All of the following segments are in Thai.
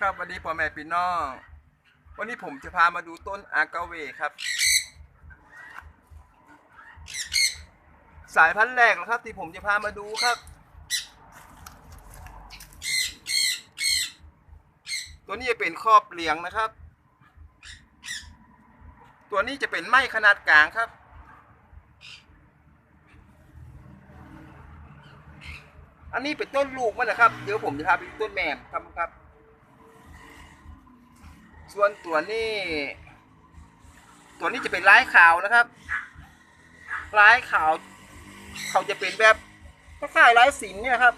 ครับวันนี้พ่อแม่พี่น้อง วันนี้ผมจะพามาดูต้นอากาเวครับ สายพันธุ์แรกนะครับที่ผมจะพามาดูครับ ตัวนี้จะเป็นครอบเหลียงนะครับ ตัวนี้จะเป็นไม้ขนาดกลางครับอันนี้เป็นต้นลูกมันนะครับ เดี๋ยวผมจะพาไปดูต้นแม่มครับครับ ส่วนตัวนี้ ตัวนี้จะเป็นลายขาวนะครับลายขาว เขาจะเป็นแบบคล้ายๆลายสินเนี่ยครับ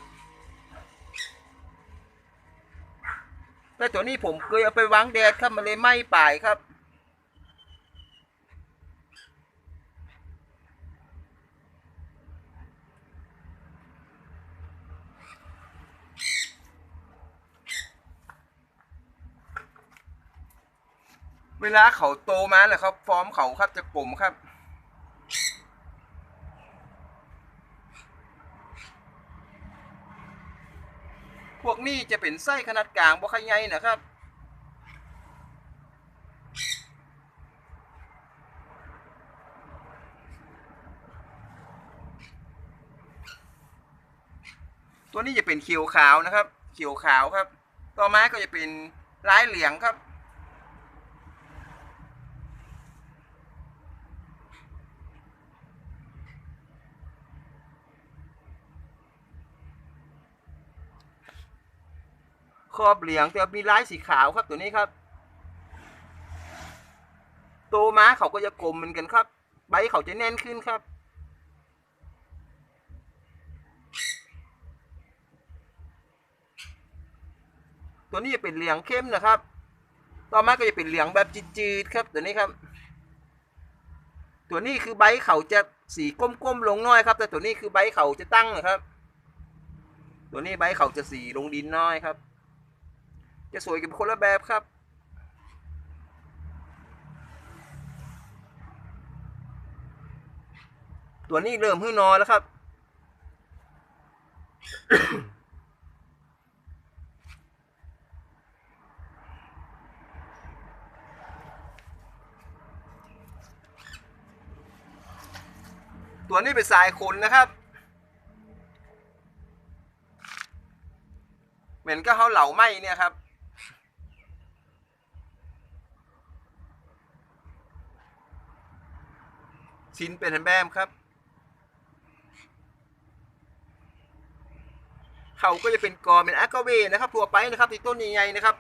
แต่ตัวนี้ผมเคยเอาไปวางแดดครับมันเลยไหม้ป่ายครับ เวลาเขาโตมาแล้วครับ ฟอร์มเขาครับจะกลมครับ พวกนี้จะเป็นไส้ขนาดกลางบ่ค่อยใหญ่นะครับตัวนี้จะเป็นเขียวขาวนะครับ เขียวขาวครับ ต่อมาก็จะเป็นลายเหลืองครับ ครอบเหลียงแต่มีลายสีขาวครับตัวนี้ครับโตม้าเขาก็จะกลมเหมือนกันครับ ใบเขาจะแน่นขึ้นครับ ตัวนี้จะเป็นเหลียงเข้มนะครับ ต่อมาก็จะเป็นเหลียงแบบจืดๆครับ ตัวนี้ครับ ตัวนี้คือใบเขาจะสีก้มๆลงน้อยครับ แต่ตัวนี้คือใบเขาจะตั้งนะครับ ตัวนี้ใบเขาจะสีลงดินน้อยครับ จะสวยกันคนละแบบครับ ตัวนี้เริ่มหื้อนอแล้วครับตัวนี้เป็นสายขนนะครับ เหมือนก็เขาเหล่าไหมเนี่ยครับ ชิ้นเป็นแบมครับ เขาก็จะเป็นกอเป็นอะกาเวนะครับ ทั่วไปนะครับที่ต้นใหญ่ๆนะครับ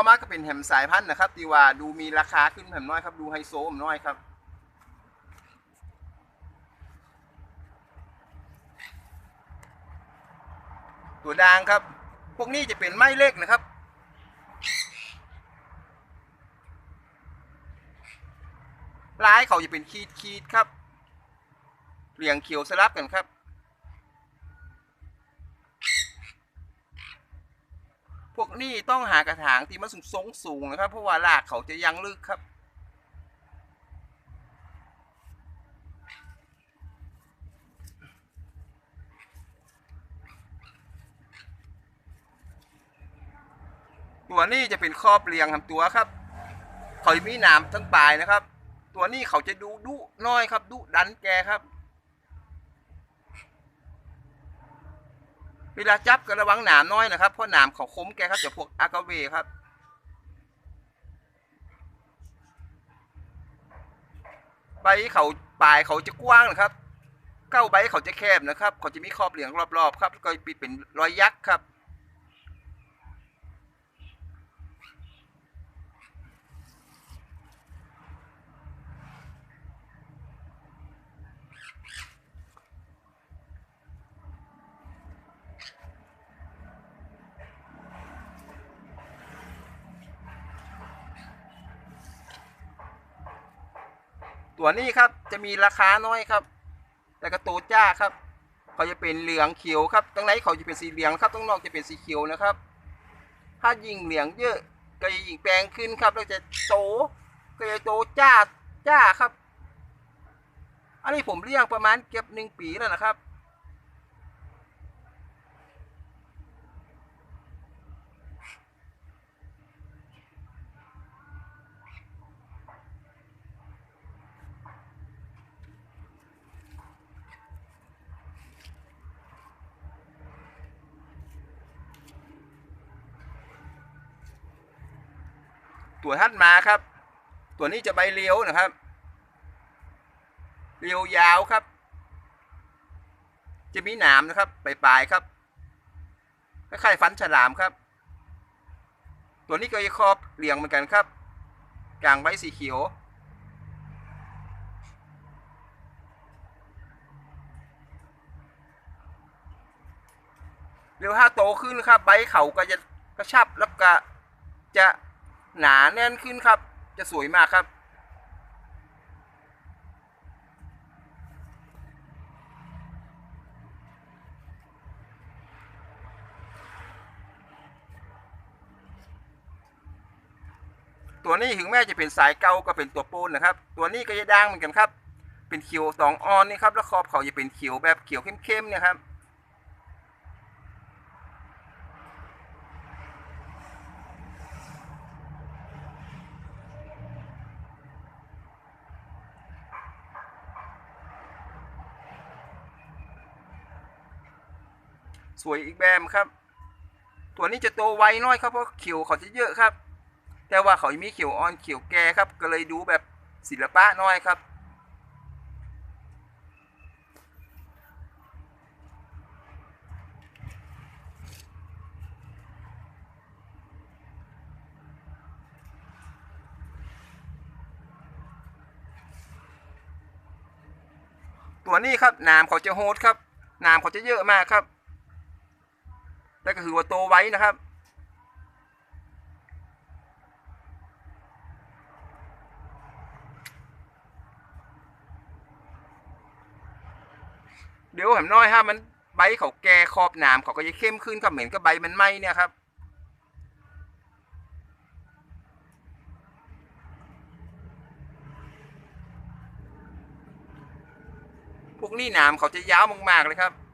ต่อมาก็เป็นแฮมสายพันธุ์นะครับที่ว่าดูมีราคาขึ้นแฮมน้อยครับ ดูไฮโซแฮมน้อยครับ ตัวด่างครับ พวกนี้จะเป็นไม้เล็กนะครับลายเขาจะเป็นขีดขีดครับ เรียงเขียวสลับกันครับ พวกนี้ต้องหากระถางที่มันสูงสูงสูงนะครับเพราะว่ารากเขาจะยังลึกครับ ตัวนี้จะเป็นครอบเรียงทำตัวครับ เขาจะมีหนามทั้งปลายนะครับ ตัวนี้เขาจะดูดุน้อยครับ ดุดันแกครับ เวลาจับก็ระวังหนามน้อยนะครับ เพราะหนามเขาคมแกครับจะพวกอากาเวครับ ใบเขาปลายเขาจะกว้างนะครับ เก้าใบเขาจะแคบนะครับ เขาจะมีขอบเหลืองรอบๆครับ ก็ปิดเป็นรอยยักษ์ครับ ตัวนี้ครับจะมีราคาน้อยครับ แต่กระตูจ้าครับ เขาจะเป็นเหลืองเขียวครับตรงไหนเขาจะเป็นสีเหลืองครับตรงนอกจะเป็นสีเขียวนะครับ ถ้ายิงเหลืองเยอะก็จะยิงแปลงขึ้นครับแล้วจะโตก็จะโตจ้าจ้าครับ อันนี้ผมเลี้ยงประมาณเก็บหนึ่งปีแล้วนะครับ ตัวทัดมาครับ ตัวนี้จะใบเลี้ยวนะครับเลี้ยวยาวครับ จะมีหนามนะครับปลายๆครับคล้ายๆฟันฉลามครับ ตัวนี้ก็จะครอบเหลียงเหมือนกันครับกลางใบสีเขียวเร็วถ้าโตขึ้นครับ ใบเขาก็จะกระชับแล้วก็จะ หนาแน่นขึ้นครับ จะสวยมากครับ ตัวนี้ถึงแม้จะเป็นสายเก่าก็เป็นตัวโปนนะครับ ตัวนี้ก็จะด่างเหมือนกันครับ เป็นเขียวสองออนนี่ครับแล้วขอบเขาจะเป็นเขียวแบบเขียวเข้มๆเนี่ยครับ สวยอีกแบบครับ ตัวนี้จะโตไวน้อยครับเพราะเขียวเขาจะเยอะครับ แต่ว่าเขายังมีเขียวอ่อนเขียวแก่ครับ ก็เลยดูแบบศิลปะน้อยครับตัวนี้ครับหนามเขาจะโหดครับหนามเขาจะเยอะมากครับ แต่ก็คือว่าโตไว้นะครับ เดี๋ยวแหมน้อยฮะมันใบเขาแก่ขอบหนามเขาก็จะเข้มขึ้นครับเหมือนกับใบมันไหมเนี่ยครับพวกนี้หนามเขาจะยาวมากๆเลยครับ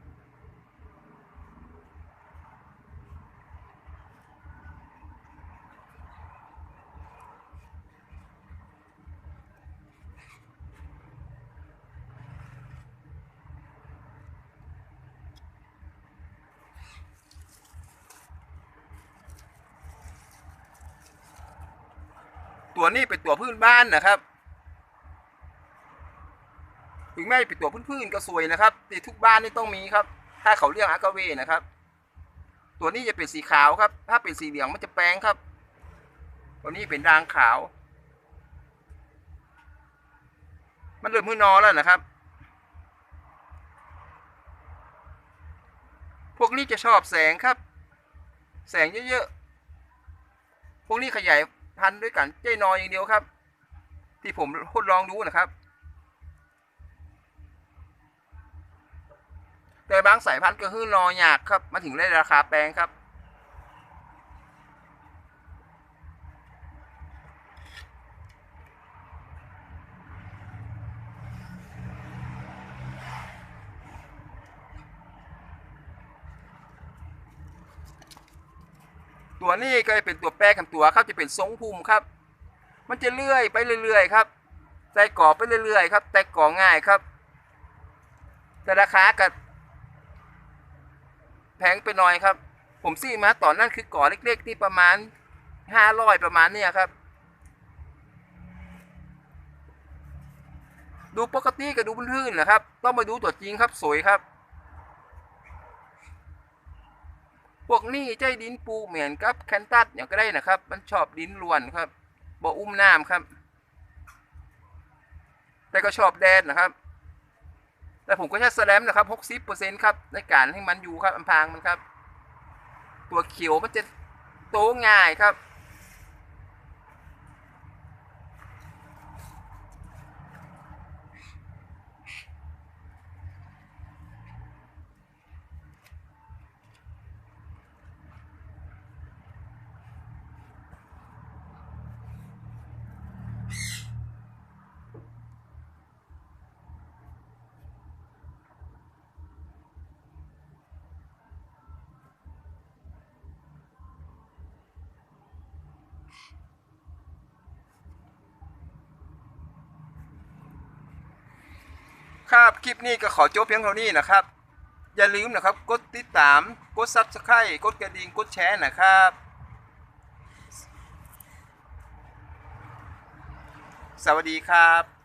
ตัวนี้เป็นตัวพื้นบ้านนะครับถึงแม้เป็นตัวพื้นๆก็สวยนะครับแต่ทุกบ้านนี่ต้องมีครับ ถ้าเขาเรียกอากาเวนะครับ ตัวนี้จะเป็นสีขาวครับ ถ้าเป็นสีเหลืองมันจะแปลงครับ ตัวนี้เป็นด่างขาว มันเริ่มมือนอแล้วนะครับ พวกนี้จะชอบแสงครับ แสงเยอะๆ พวกนี้ขยาย พันธุ์ด้วยกันเจ้นอยอย่างเดียวครับ ที่ผมทดลองดูนะครับ แต่บางสายพันธุ์ก็คือนอยากครับมาถึงได้ราคาแพงครับ ตัวนี้ก็จะเป็นตัวแปรกับตัวครับจะเป็นทรงพุ่มครับ มันจะเลื่อยไปเรื่อยๆครับใส่ก่อไปเรื่อยๆครับ แต่ก่อง่ายครับ แต่ราคาก็แพงไปหน่อยครับ ผมซื้อมาตอนนั้นคือก่อเล็กๆที่ประมาณห้าร้อยประมาณเนี้ยครับ ดูปกติกับดูพื้นๆนะครับ ต้องมาดูตัวจริงครับสวยครับ พวกนี้ใจดินปูเหมือนกับแคนตัสอย่างก็ได้นะครับ มันชอบดินล้วนครับบ่อุ้มน้ำครับ แต่ก็ชอบแดดนะครับ แต่ผมก็ใช้สแลมนะครับหกสิบเปอร์เซ็นครับในการให้มันอยู่ครับอัมพางมันครับ ตัวเขียวมันจะโตง่ายครับ ครับ คลิปนี้ก็ขอจบเพียงเท่านี้นะครับ อย่าลืมนะครับ กดติดตาม กดซับสไครต์กดกระดิ่ง กดแชร์นะครับ สวัสดีครับ